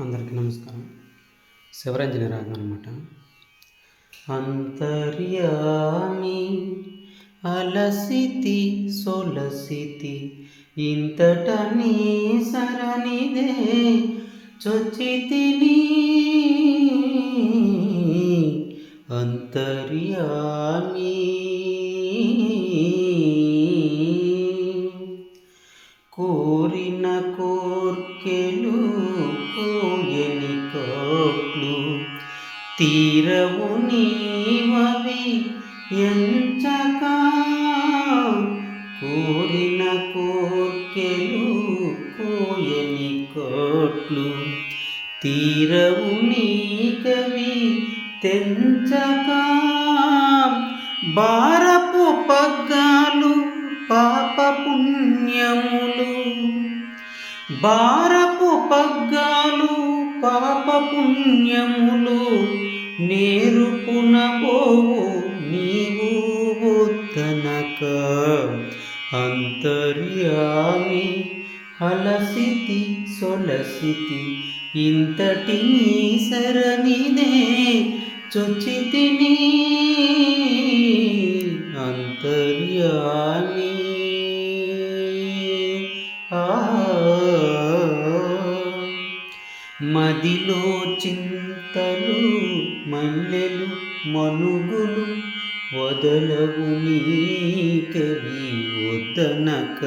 అందరికీ నమస్కారం. శివరంజని రాగం అనమాట అంతర్యామి అలసితి సొలసితి ఇంతట నీ సరనిదే చొచ్చితిని. అంతర్యా కోర్కెలు కోయని కోట్లు తీరవు నీవవి ఎంచకా కోరిన కోర్కెలు కోయని కోట్లు తీరవు నీకవి తెంచక భారపు పగ్గాలు పాప పుణ్యములు భారపు పగ్గాలు పాప పుణ్యములు నేరుపునబోవు నీవు వద్దనక అంతర్యామి అలసితి సొలసితి ఇంతటి నీ శరణిదే చొచ్చితిని. అంతర్యామి ఆ మదిలో చింతలు మల్లెలు మనుగులు వదలవు నీకవి వదనక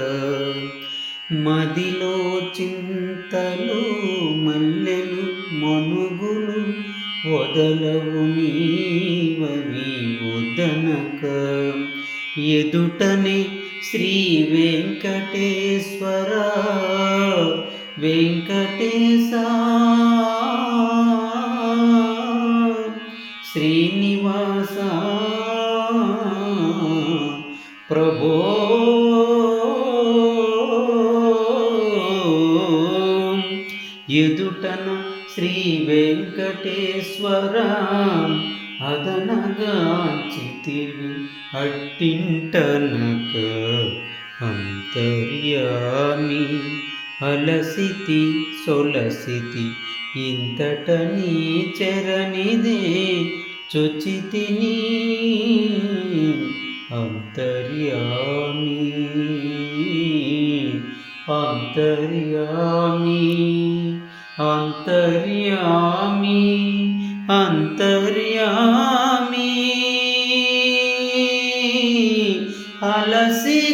మదిలో చింతలు మల్లెలు మనుగులు వదలవు నీవవి వదనక ఎదుటనే శ్రీ వెంకటేశ్వర వెంకటేశ శ్రీనివాస ప్రభో ఎదుటన శ్రీ వెంకటేశ్వర అదనగా చితివి అట్టింటనక అంతర్యామి అలసితి సొలసితి ఇంతట నీ చరణిదే చొచ్చితిని అంతర్యామి అంతర్యామి అంతర్యామి అంతర్యామి అలసితి